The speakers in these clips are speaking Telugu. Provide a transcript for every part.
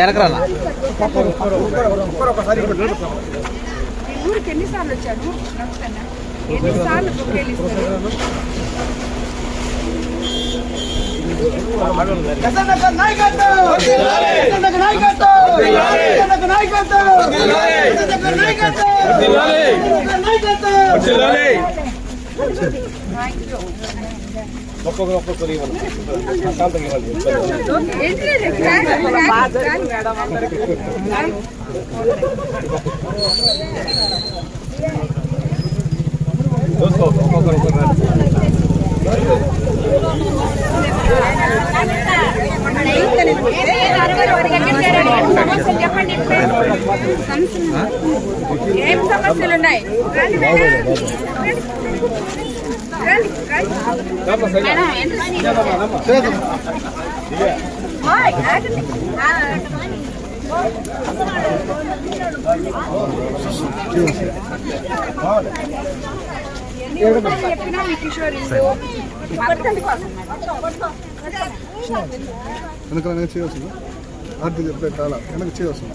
వెనకరాల ఈ ఊరికి ఎన్నిసార్లు బుక్కేలు ఇస్తారు ఏంటి లేదు, క్రాక్, క్రాక్, క్రాక్. చెప్పండి ఏం సమస్యలు ఉన్నాయి రండి మేడం. చెప్పినా కిషోర్ వెనక చేయవలసింది చెప్పే కాల వెనక చేయవలసింది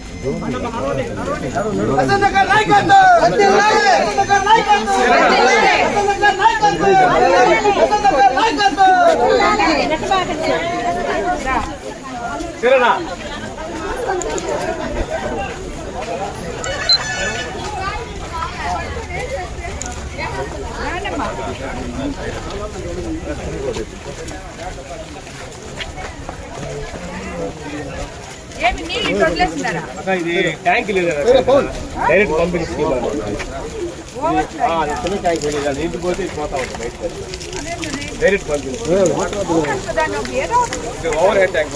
ఎదురుగా రానమ్మా. ఏమి నీళ్ళు ఇటు వదిలేస్తున్నారా ఇది ట్యాంక్ లేదు డైరెక్ట్ పంపిణీ స్కీమ్ ఓవర్ ఫ్లో చిన్న ట్యాంక్ లేదు ఇంటికి పోతే ఇది పోతా ఉంటుంది బయట డైరెక్ట్ పంపిణీ అయిందా? దాన్ని ఒక ఏదో ఒకటి ఓవర్ హెడ్ ట్యాంక్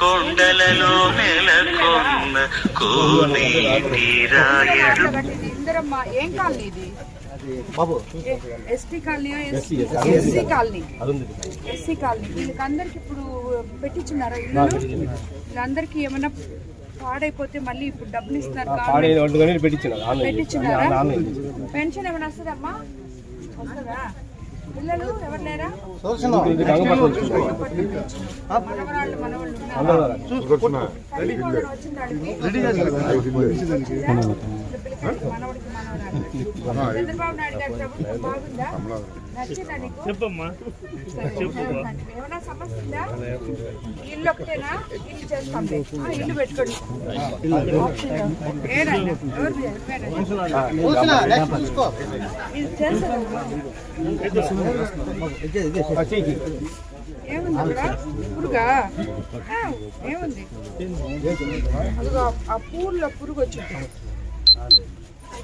కొండలలో నెలకొన్న కోనేటి రాయడు ఇది ఇందిరమ్మ ఏం కాలనీ ఇది? ST colony SC colony. SC colony. వీళ్ళకి అందరికి ఇప్పుడు పెట్టించున్నారా ఇల్లు? వీళ్ళందరికీ ఏమైనా పాడైపోతే మళ్ళీ ఇప్పుడు డబ్బులు ఇస్తున్నారు పెట్టించున్నారా? పెన్షన్ ఏమైనా వస్తుందమ్మా? వస్తుందా? పిల్లలు ఎవరు లేరా మనవాళ్ళు ఉన్నారా? సరిపోవడం వచ్చిందా వాళ్ళకి? మనవడికి. చంద్రబాబు నాయుడు గారి ప్రభుత్వం బాగుందా? నచ్చిందా నీకు? చెప్పమ్మా. ఏమైనా సమస్య ఉందా? ఇల్లు ఒకటేనా ఇల్లు చేస్తాంలే ఆ, ఇల్లు పెట్టుకోండి. ఏనండి ఎవరు చెప్పారు? ఇది చేస్తాను ఏముంది? పురుగా? ఆ పూల్లో పురుగు వచ్చింది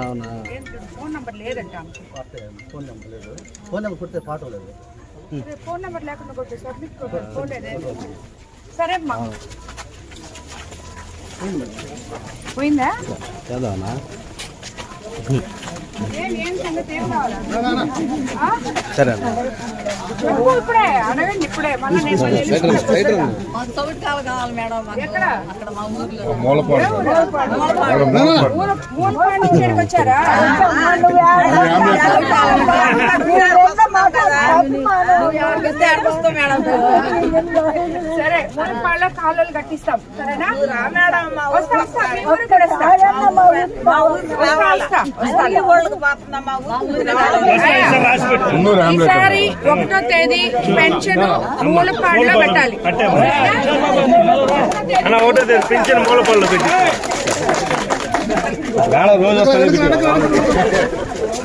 అవునా? ఏంటి, ఫోన్ నెంబర్ లేదంట ఫోన్ నెంబర్ లేదు. ఫోన్ నెంబర్ కొడితే పాట లేదు. ఫోన్ నెంబర్ లేకుండా కొట్టు సబ్మిట్ ఫోన్ లేదే. సరే. అమ్మా. పోయిందా? చదవనా? సరే అన్న ఇప్పుడే అడగండి ఇప్పుడే. మళ్ళీ నేను మళ్ళీ వెళ్ళిపోతాను. ఎక్కడ? మూలపాడు. ఊర మూలపాడు. వచ్చారా? సరే కాలువలు కట్టిస్తాం సరేనా ఈసారి ఒకటో తేదీ పెన్షన్ మూలపాడులో పెట్టాలి ఒకటో తేదీ పెన్షన్ మూలపళ్ళు పెట్టి రోజు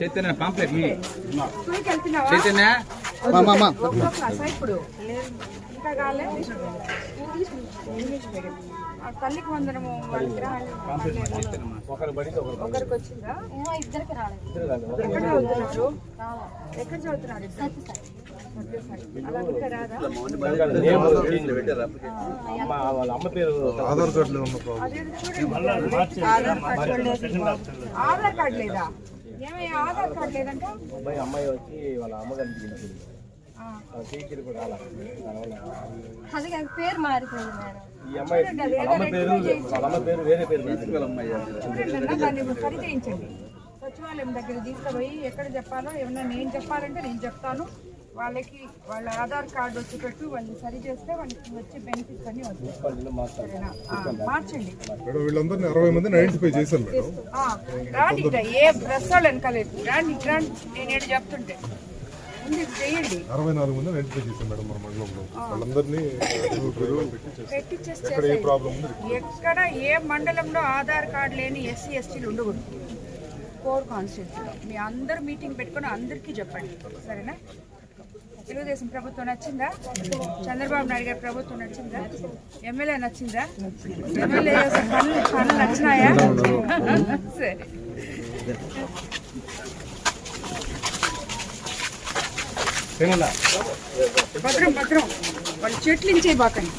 చైతన్య పాంప్లెట్ చైతన్య ఇప్పుడు తల్లికి వందనము. ఒకరికి వచ్చిందా ఇద్దరికి రాలేదు ఎక్కడ చదువుతున్నారు ఆధార్ కార్డు లేదా ఏమయ్యా ఆధార్ కార్డు లేదంట? అబ్బాయి అమ్మాయి వచ్చి వాళ్ళ అమ్మగారికి పిలిచింది ఆ. టీచర్ కూడా రాలా. దానివల్ల అది కాదు, పేరు మారిపోయింది మేడం. ఈ అమ్మాయి వాళ్ళ అమ్మ పేరు వాళ్ళ అమ్మ పేరు వేరే పేరు పెట్టుకోవాలి అమ్మాయి చూడండి అన్న, దాన్ని ఇప్పుడు సరి చేయించండి సచివాలయం దగ్గర తీసుకుపోయి ఎక్కడ చెప్పాలో ఏమన్నా నేను చెప్పాలంటే నేను చెప్తాను. వాళ్ళకి వాళ్ళ ఆధార్ కార్డు వచ్చి పెట్టు వాళ్ళు సరి చేస్తే వాళ్ళకి వచ్చే బెనిఫిట్స్ అన్ని వస్తాయి. మార్చండి. మేడం వీళ్ళందరినీ అరవై మందిని ఐడెంటిఫై చేశాను రాండి ఇక్కడ ఏ ప్రెస్ వాళ్ళు వెనకాలేదు రాండి రాండి. నేను ఏడు చెప్తుంటే. ముందు అరవై నాలుగు మందిని ఐడెంటిఫై చేశాను మేడం మన మండలంలో. వాళ్ళందరినీ పెట్టి చేశాను పెట్టిచ్చేసి ఎక్కడ ఏ ప్రాబ్లం ఉంది? ఎక్కడ ఏ మండలంలో ఆధార్ కార్డు లేని ఎస్సీ ఎస్టీలు ఉండకూడదు. కోర్ కాన్స్టిట్యూన్సీలో మీ అందరు మీటింగ్ పెట్టుకొని అందరికీ చెప్పండి. సరేనా? తెలుగుదేశం ప్రభుత్వం నచ్చిందా? చంద్రబాబు నాయుడు గారి ప్రభుత్వం నచ్చిందా? ఎమ్మెల్యే నచ్చిందా? ఎమ్మెల్యే పనులు పనులు నచ్చినాయా? సరే. భద్రం భద్రం. వాళ్ళు చెట్లు ఇంచే బాకండి.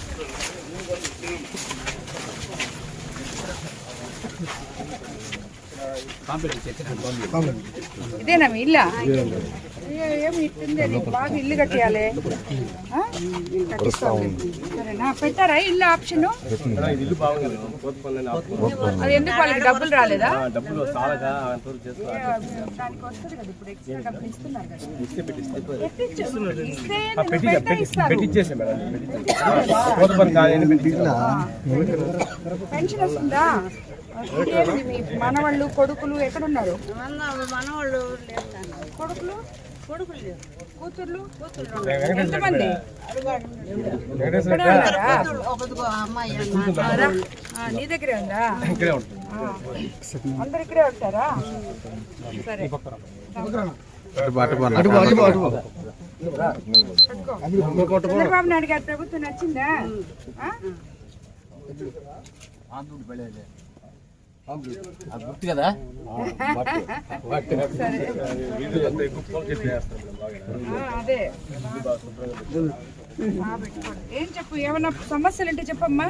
ఇదేనా మీ ఇల్లా? ఏమి ఇట్టుందే? బాగా ఇల్లు. సరేనా పెట్టారా ఇల్లు ఆప్షన్? ఇల్లు బాగుంది. కోతపల్లి అది ఎందుకు వాళ్ళకి డబ్బులు రాలేదా? పెన్షన్ వస్తుందా? మనవాళ్ళు కొడుకులు ఎక్కడున్నారు? మనవాళ్ళు కొడుకులు? కొడుకులు కూతుర్లు? ఎంతమంది? అమ్మాయి నీ దగ్గరే ఉందా. అందరు ఇక్కడే ఉంటారా? సరే. చంద్రబాబు నాయుడు గారి ప్రభుత్వం నచ్చిందా? ఆ? గుర్తు కదా ఏం చెప్పు? ఏమన్నా సమస్యలు అంటే చెప్పమ్మా.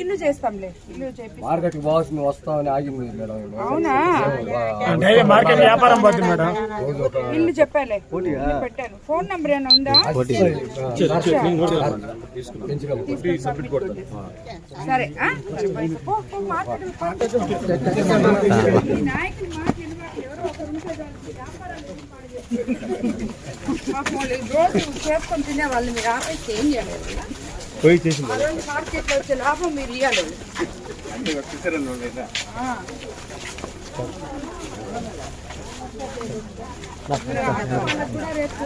ఇల్లు చేస్తాంలే. ఇల్లు చేపి మార్కెట్ బాగుంది వస్తామని ఆగింది మేడం. అవునా? డైలీ మార్కెట్ వ్యాపారం పోతుంది మేడం. ఇల్లు చెప్పాలే. ఇల్లు పెట్టాను. ఫోన్ నంబర్ ఏమైనా ఉందా? సరే. నాయకులు మాట. ఎవరో ఒకరు ఉంటే. వ్యాపారాలు చేసుకొని తినే వాళ్ళు మీరు ఆపేస్తే ఏం చేయాలి వాళ్ళ? పోయి చేసి మార్కెట్లో వచ్చే లాభం మీరు ఇవ్వాలి రేపు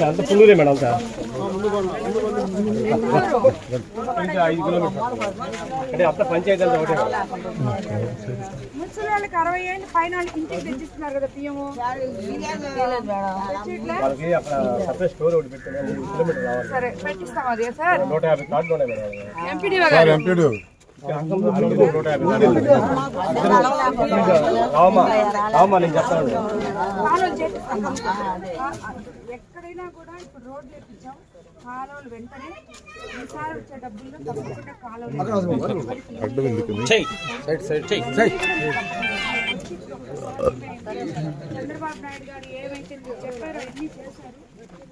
అంత పుల్లూరే మేడం అంతా ఐదు కిలోమీటర్లు. అంటే అంత పంచాయతీ అంతా ఒకటే. ముసలి వాళ్ళకి అరవై ఏళ్ళు పైన వాళ్ళకి ఇంటికి తెచ్చిస్తున్నారు కదా? వాళ్ళకి అక్కడ సపరేట్ స్టోర్ ఒకటి పెట్టారు మూడు కిలోమీటర్ రావాలి. సరే పెట్టిస్తాం అదే సార్. నూట యాభై కార్డులు ఉన్నాయి మేడం. ఎంపీడీఓ గారు? ఎంపీడీ ఎక్కడైనా కూడా ఇప్పుడు రోడ్లు వేపించాం. కాలువలు వెంటనే ఈసారి వచ్చే డబ్బుల్లో తప్పకుండా చంద్రబాబు నాయుడు గారు ఏమైతే చెప్పారో అన్ని చేశారు.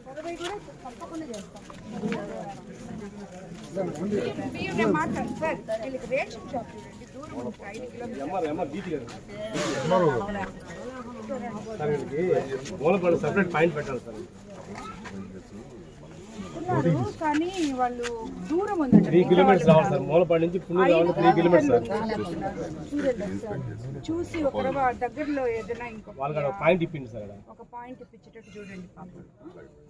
పదవి కూడా తప్పకుండా చేస్తాం. మూలపడి సపరేట్ పాయింట్ పెట్టాలి సార్ ఉన్నారు, కానీ వాళ్ళు దూరం ఉందండి త్రీ కిలోమీటర్స్ రావాలి. సార్ మూలపాడు నుంచి రావాలి త్రీ కిలోమీటర్స్ సార్ చూడండి సార్ చూసి ఒక దగ్గరలో ఏదైనా ఇంకొక వాళ్ళకి పాయింట్ ఇప్పింది సార్ అక్కడ. ఒక పాయింట్ ఇప్పించేటట్టు చూడండి పాపం.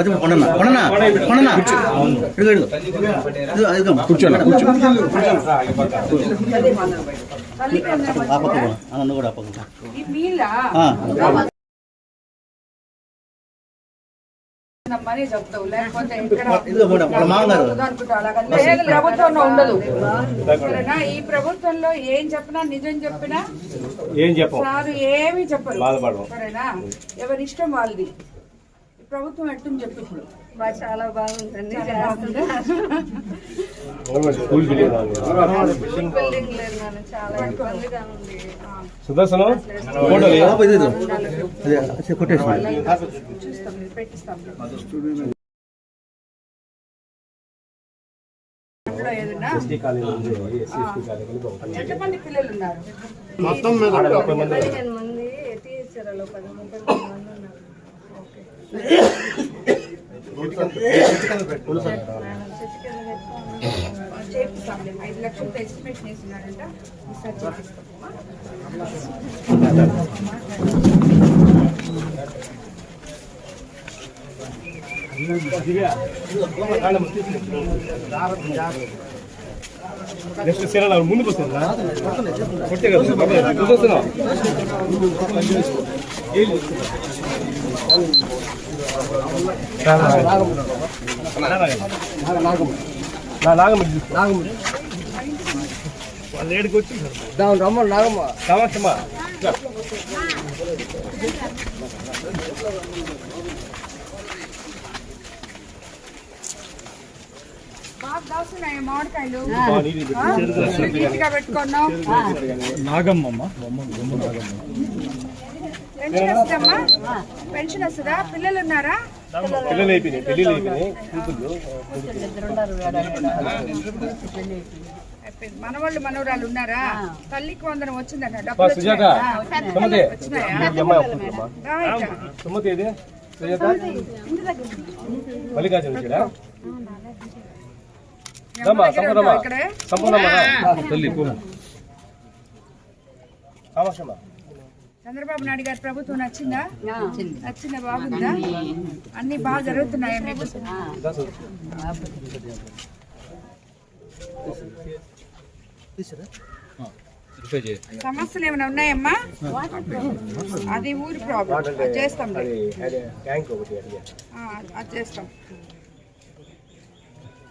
కొండన్నా కొండన్నా కొండన్నా. ఇదిగో కూర్చోండి కూడా నమ్మని చెప్తావు లేకపోతే లేదు ప్రభుత్వంలో ఉండదు. సరేనా? ఈ ప్రభుత్వంలో ఏం చెప్పినా నిజం చెప్పినా ఏం చెప్పం సార్ ఏమీ చెప్పరు. సరేనా? ఎవరి ఇష్టం వాళ్ళది. ప్రభుత్వం ఎట్టుంది చెప్పు ఇప్పుడు? చాలా బాగుందండి. సుదర్శనం పెట్టిస్తాం. ఏదైనా? ఐదు లక్షలతో ఎస్టిమేషన్ వేసినారంట ఈసారి నెక్స్ట్ సీరియల్ ముందుకు వస్తుందా కొట్టే కదా ఏడికి వచ్చి రమ్మ నాగమ్మ కామాక్షమ్మ బాగా దాస్తున్నాయి మామిడికాయలు నాగమ్మ. పెన్షన్ వస్తుందమ్మా? పెన్షన్ వస్తుందా? పిల్లలు ఉన్నారా పిల్లలు అయిపోయినాయి పెళ్ళిళ్ళు అయిపోయినాయి. మనవాళ్ళు మనవరాలు ఉన్నారా? తల్లికి వందనం వచ్చిందట. బా, డబ్బులు సుజాత వచ్చినాయా? మల్లికార్జున వచ్చాడా సంపూర్ణమ్మ తల్లి కామాక్షమ్మ చంద్రబాబు నాయుడు గారి ప్రభుత్వం నచ్చిందా? నచ్చిందా బాగుందా? అన్ని బాగా జరుగుతున్నాయా మీకు సమస్యలు ఏమైనా ఉన్నాయమ్మా? అది ఊరి ప్రాబ్లం. అది చేస్తాం. అది చేస్తాం ఇక్కడ గుడి అక్కడ గుడి అక్కడ గుడి సరే లోపల ఏమైనా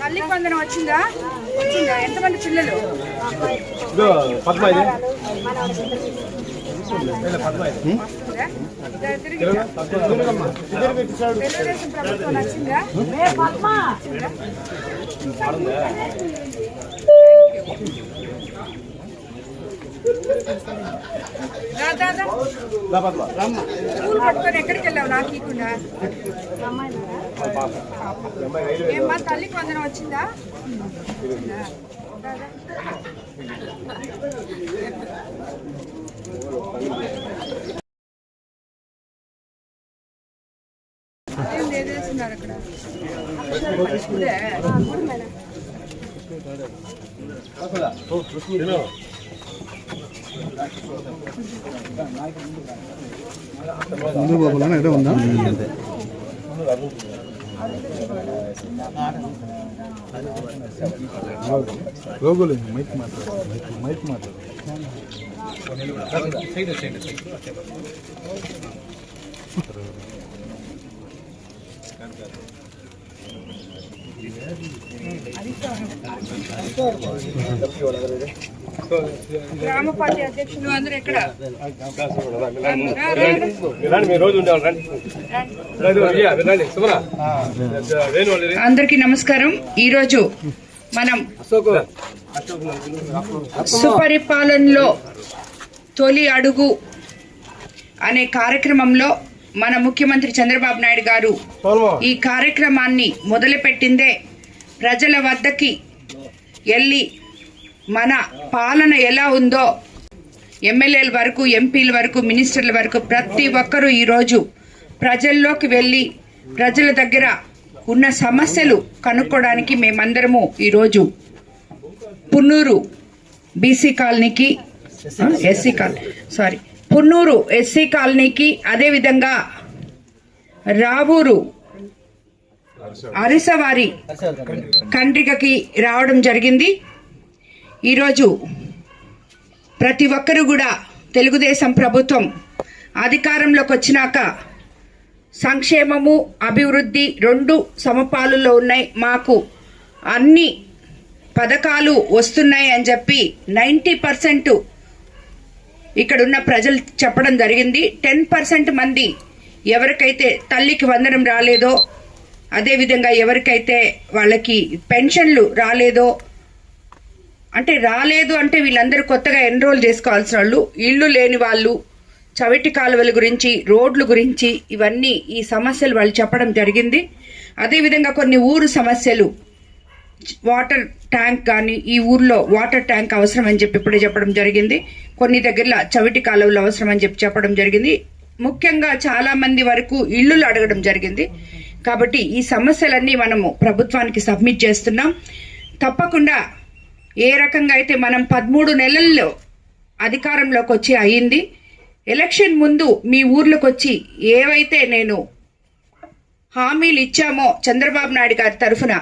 తల్లి వందనం వచ్చిందా? వచ్చిందా? ఎంతమంది పిల్లలు? తెలుగుదేశం ప్రభుత్వం నచ్చిందా? పద్మ? స్కూల్ పట్టుకొని ఎక్కడికి వెళ్ళావు నాకు ఏమ్మా తల్లికి వందనం వచ్చిందా వచ్చిందా? అక్కడ తిను. ముందు బాబులా ఎక్కడ ఉందా లోగోలు మైక్ మాట్లాడు మైక్ మైక్ మాట్లాడు గ్రామ పార్టీ అధ్యక్షులు అందరూ ఎక్కడ రండి, రండి. మీరు రోజు. అందరికీ నమస్కారం. ఈరోజు మనం సుపరిపాలనలో తొలి అడుగు అనే కార్యక్రమంలో మన ముఖ్యమంత్రి చంద్రబాబు నాయుడు గారు ఈ కార్యక్రమాన్ని మొదలుపెట్టిందే ప్రజల వద్దకి వెళ్ళి మన పాలన ఎలా ఉందో ఎమ్మెల్యేల వరకు ఎంపీల వరకు మినిస్టర్ల వరకు ప్రతి ఒక్కరూ ఈరోజు ప్రజల్లోకి వెళ్ళి ప్రజల దగ్గర ఉన్న సమస్యలు కనుక్కోవడానికి మేమందరము ఈరోజు పున్నూరు బీసీ కాలనీకి SC colony sorry Punnuru SC కాలనీకి అదేవిధంగా రావూరు అరిసవారి కండ్రికకి రావడం జరిగింది. ఈరోజు ప్రతి ఒక్కరూ కూడా తెలుగుదేశం ప్రభుత్వం అధికారంలోకి వచ్చినాక సంక్షేమము అభివృద్ధి రెండు సమపాలులో ఉన్నాయి. మాకు అన్ని పథకాలు వస్తున్నాయి అని చెప్పి నైంటీ పర్సెంట్ ఇక్కడున్న ప్రజలు చెప్పడం జరిగింది. టెన్ పర్సెంట్ మంది ఎవరికైతే తల్లికి వందనం రాలేదో అదేవిధంగా ఎవరికైతే వాళ్ళకి పెన్షన్లు రాలేదో అంటే రాలేదు అంటే వీళ్ళందరూ కొత్తగా ఎన్రోల్ చేసుకోవాల్సిన వాళ్ళు ఇళ్ళు లేని వాళ్ళు చవిటి కాలువల గురించి రోడ్ల గురించి ఇవన్నీ ఈ సమస్యలు వాళ్ళు చెప్పడం జరిగింది. అదేవిధంగా కొన్ని ఊరు సమస్యలు వాటర్ ట్యాంక్ కానీ ఈ ఊర్లో వాటర్ ట్యాంక్ అవసరం అని చెప్పి ఇప్పుడే చెప్పడం జరిగింది. కొన్ని దగ్గరలో చవిటి కాలువలు అవసరం అని చెప్పి చెప్పడం జరిగింది. ముఖ్యంగా చాలా మంది వరకు ఇళ్ళు అడగడం జరిగింది. కాబట్టి ఈ సమస్యలన్నీ మనము ప్రభుత్వానికి సబ్మిట్ చేస్తున్నాం. తప్పకుండా ఏ రకంగా అయితే మనం పదమూడు నెలల్లో అధికారంలోకి వచ్చి అయ్యింది ఎలక్షన్ ముందు మీ ఊర్లోకి వచ్చి ఏవైతే నేను హామీలు ఇచ్చామో చంద్రబాబు నాయుడు గారి తరఫున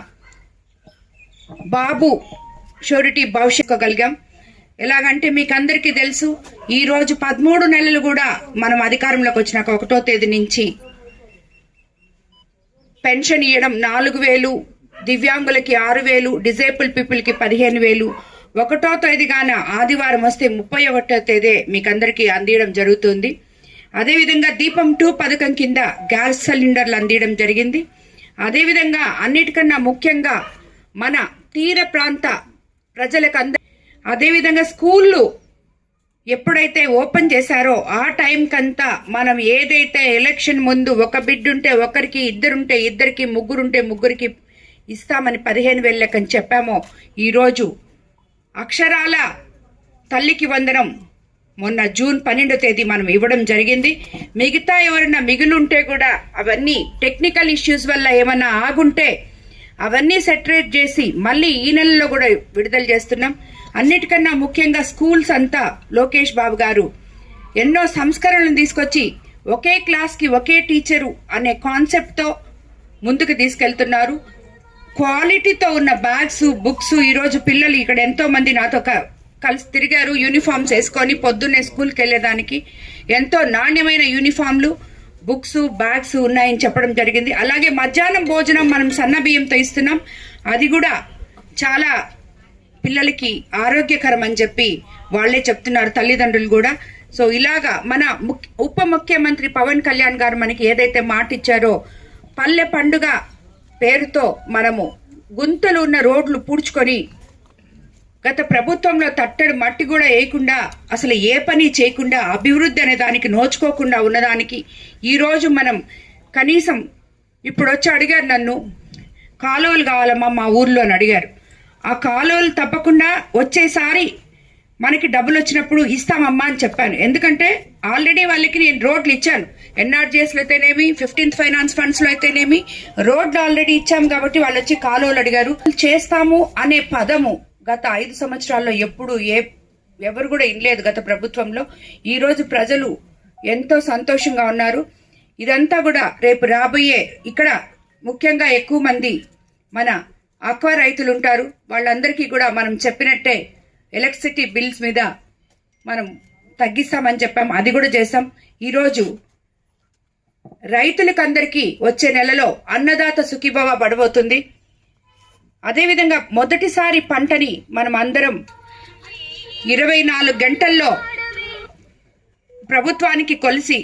బాబు షూరిటీ భవిష్యత్తు కలిగాం. ఎలాగంటే మీకు అందరికీ తెలుసు ఈరోజు పదమూడు నెలలు కూడా మనం అధికారంలోకి వచ్చినాక ఒకటో తేదీ నుంచి పెన్షన్ ఇవ్వడం నాలుగు వేలు దివ్యాంగులకి ఆరు వేలు డిజేబుల్ పీపుల్కి పదిహేను వేలు. ఒకటో తేదీగాన ఆదివారం వస్తే ముప్పై ఒకటో తేదీ మీకు అందరికీ అందియడం జరుగుతుంది. అదేవిధంగా దీపం టూ పథకం కింద గ్యాస్ సిలిండర్లు అందియడం జరిగింది. అదేవిధంగా అన్నిటికన్నా ముఖ్యంగా మన తీర ప్రాంత ప్రజలకు అంద అదేవిధంగా స్కూళ్ళు ఎప్పుడైతే ఓపెన్ చేశారో ఆ టైంకంతా మనం ఏదైతే ఎలక్షన్ ముందు ఒక బిడ్డుంటే ఒకరికి ఇద్దరుంటే ఇద్దరికి ముగ్గురుంటే ముగ్గురికి ఇస్తామని పదిహేను వేల లెక్కని చెప్పామో. ఈరోజు అక్షరాల తల్లికి వందనం. మొన్న జూన్ పన్నెండో తేదీ మనం ఇవ్వడం జరిగింది. మిగతా ఎవరైనా మిగులుంటే కూడా అవన్నీ టెక్నికల్ ఇష్యూస్ వల్ల ఏమన్నా ఆగుంటే అవన్నీ సెటరేట్ చేసి మళ్ళీ ఈ నెలలో కూడా విడుదల చేస్తున్నాం. అన్నిటికన్నా ముఖ్యంగా స్కూల్స్ అంతా లోకేష్ బాబు గారు ఎన్నో సంస్కరణలు తీసుకొచ్చి ఒకే క్లాస్కి ఒకే టీచరు అనే కాన్సెప్ట్తో ముందుకు తీసుకెళ్తున్నారు. క్వాలిటీతో ఉన్న బ్యాగ్స్ బుక్స్ ఈరోజు పిల్లలు ఇక్కడ ఎంతో మంది నాతో కలిసి తిరిగారు యూనిఫామ్స్ వేసుకొని పొద్దున్నే స్కూల్కి వెళ్ళేదానికి. ఎంతో నాణ్యమైన యూనిఫామ్లు బుక్స్ బ్యాగ్స్ ఉన్నాయని చెప్పడం జరిగింది. అలాగే మధ్యాహ్నం భోజనం మనం సన్న బియ్యంతో ఇస్తున్నాం. అది కూడా చాలా పిల్లలకి ఆరోగ్యకరం అని చెప్పి వాళ్ళే చెప్తున్నారు తల్లిదండ్రులు కూడా. సో ఇలాగా మన ముఖ్య- ఉప ముఖ్యమంత్రి పవన్ కళ్యాణ్ గారు మనకి ఏదైతే మాట ఇచ్చారో పల్లె పండుగ పేరుతో మనము గుంతలు ఉన్న రోడ్లు పూడ్చుకొని గత ప్రభుత్వంలో తట్టడి మట్టి కూడా వేయకుండా అసలు ఏ పని చేయకుండా అభివృద్ధి అనే దానికి నోచుకోకుండా ఉన్నదానికి ఈరోజు మనం కనీసం ఇప్పుడు వచ్చి అడిగారు నన్ను కాలువలు కావాలమ్మా మా ఊర్లో అని అడిగారు. ఆ కాలువలు తప్పకుండా వచ్చేసారి మనకి డబ్బులు వచ్చినప్పుడు ఇస్తామమ్మా అని చెప్పాను. ఎందుకంటే ఆల్రెడీ వాళ్ళకి నేను రోడ్లు ఇచ్చాను. ఎన్ఆర్జీఎస్లో అయితేనేమి ఫిఫ్టీన్త్ ఫైనాన్స్ ఫండ్స్లో అయితేనేమి రోడ్లు ఆల్రెడీ ఇచ్చాం కాబట్టి వాళ్ళు వచ్చి కాలువలు అడిగారు. చేస్తాము అనే పదము గత ఐదు సంవత్సరాల్లో ఎప్పుడు ఏ ఎవరు కూడా ఇనలేదు గత ప్రభుత్వంలో. ఈరోజు ప్రజలు ఎంతో సంతోషంగా ఉన్నారు. ఇదంతా కూడా రేపు రాబోయే ఇక్కడ ముఖ్యంగా ఎక్కువ మంది మన అక్వా రైతులు ఉంటారు. వాళ్ళందరికీ కూడా మనం చెప్పినట్టే ఎలక్ట్రిసిటీ బిల్స్ మీద మనం తగ్గిస్తామని చెప్పాం. అది కూడా చేస్తాం ఈరోజు రైతులకందరికీ వచ్చే నెలలో అన్నదాత సుఖీభవ పడబోతుంది. అదేవిధంగా మొదటిసారి పంటని మనం అందరం ఇరవై నాలుగు గంటల్లో ప్రభుత్వానికి కొలిసి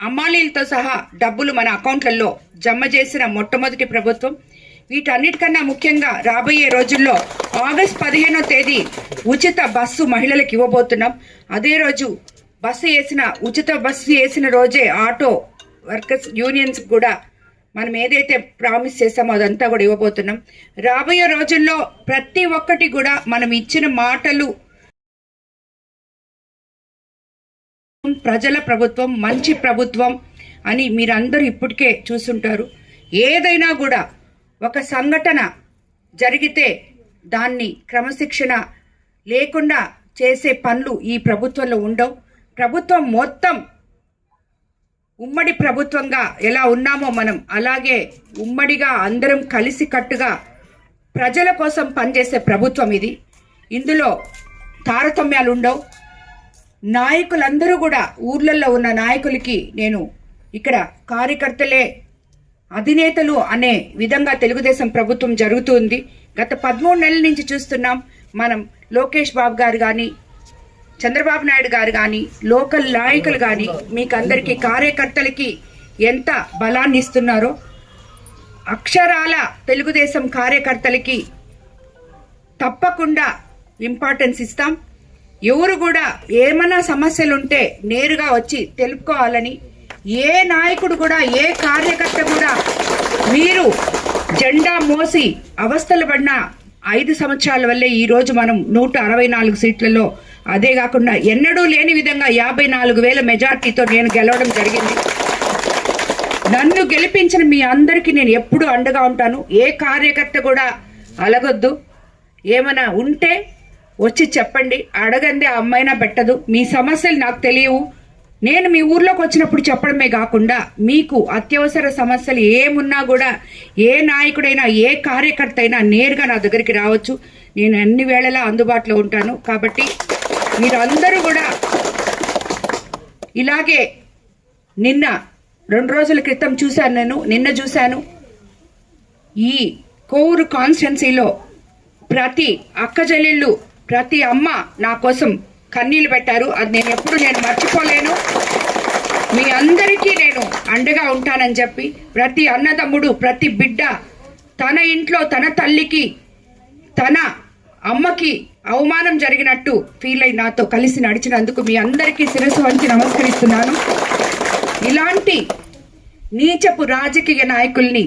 అమ్మాలీలతో సహా డబ్బులు మన అకౌంట్లలో జమ చేసిన మొట్టమొదటి ప్రభుత్వం. వీటన్నిటికన్నా ముఖ్యంగా రాబోయే రోజుల్లో ఆగస్ట్ పదిహేనో తేదీ ఉచిత బస్సు మహిళలకు ఇవ్వబోతున్నాం. అదే రోజు బస్సు వేసిన ఉచిత బస్సు వేసిన రోజే ఆటో వర్కర్స్ యూనియన్స్ కూడా మనం ఏదైతే ప్రామిస్ చేసామో అదంతా కూడా ఇవ్వబోతున్నాం. రాబోయే రోజుల్లో ప్రతి ఒక్కటి కూడా మనం ఇచ్చిన మాటలు ప్రజల ప్రభుత్వం మంచి ప్రభుత్వం అని మీరందరూ ఇప్పటికే చూసుంటారు. ఏదైనా కూడా ఒక సంఘటన జరిగితే దాన్ని క్రమశిక్షణ లేకుండా చేసే పనులు ఈ ప్రభుత్వంలో ఉండవు. ప్రభుత్వం మొత్తం ఉమ్మడి ప్రభుత్వంగా ఎలా ఉన్నామో మనం అలాగే ఉమ్మడిగా అందరం కలిసి కట్టుగా ప్రజల కోసం పనిచేసే ప్రభుత్వం ఇది. ఇందులో తారతమ్యాలు ఉండవు. నాయకులందరూ కూడా ఊర్లలో ఉన్న నాయకులకి నేను ఇక్కడ కార్యకర్తలే అధినేతలు అనే విధంగా తెలుగుదేశం ప్రభుత్వం జరుగుతుంది. గత పదమూడు నెలల నుంచి చూస్తున్నాం మనం లోకేష్ బాబు గారు కానీ చంద్రబాబు నాయుడు గారు కానీ లోకల్ నాయకులు కానీ మీకు అందరికీ కార్యకర్తలకి ఎంత బలాన్ని ఇస్తున్నారో అక్షరాల తెలుగుదేశం కార్యకర్తలకి తప్పకుండా ఇంపార్టెన్స్ ఇస్తాం. ఎవరు కూడా ఏమైనా సమస్యలుంటే నేరుగా వచ్చి తెలుపుకోవాలని ఏ నాయకుడు కూడా ఏ కార్యకర్త కూడా మీరు జెండా మోసి అవస్థలు పడిన ఐదు సంవత్సరాల వల్లే ఈరోజు మనం నూట అరవై నాలుగు సీట్లలో అదే కాకుండా ఎన్నడూ లేని విధంగా యాభై నాలుగు వేల మెజార్టీతో నేను గెలవడం జరిగింది. నన్ను గెలిపించిన మీ అందరికీ నేను ఎప్పుడూ అండగా ఉంటాను. ఏ కార్యకర్త కూడా అలగొద్దు. ఏమైనా ఉంటే వచ్చి చెప్పండి. అడగంది ఆ అమ్మాయినా పెట్టదు. మీ సమస్యలు నాకు తెలియవు. నేను మీ ఊర్లోకి వచ్చినప్పుడు చెప్పడమే కాకుండా మీకు అత్యవసర సమస్యలు ఏమున్నా కూడా ఏ నాయకుడైనా ఏ కార్యకర్త అయినా నేరుగా నా దగ్గరికి రావచ్చు. నేను అన్ని వేళలా అందుబాటులో ఉంటాను. కాబట్టి మీరందరూ కూడా ఇలాగే నిన్న రెండు రోజుల క్రితం చూశాను నేను నిన్న చూశాను. ఈ కోవూరు కాన్స్టిట్యున్సీలో ప్రతి అక్క చెల్లెళ్ళు ప్రతి అమ్మ నా కోసం కన్నీళ్ళు పెట్టారు. అది నేను ఎప్పుడు నేను మర్చిపోలేను. మీ అందరికీ నేను అండగా ఉంటానని చెప్పి ప్రతి అన్నదమ్ముడు ప్రతి బిడ్డ తన ఇంట్లో తన తల్లికి తన అమ్మకి అవమానం జరిగినట్టు ఫీల్ అయి నాతో కలిసి నడిచినందుకు మీ అందరికీ శిరస్సు వంచి నమస్కరిస్తున్నాను. ఇలాంటి నీచపు రాజకీయ నాయకుల్ని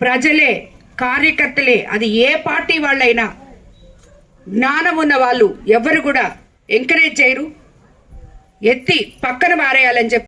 ప్రజలే కార్యకర్తలే అది ఏ పార్టీ వాళ్ళైనా జ్ఞానం ఉన్న వాళ్ళు ఎవరు కూడా ఎంకరేజ్ చేయరు. ఎత్తి పక్కన మారేయాలని చెప్పి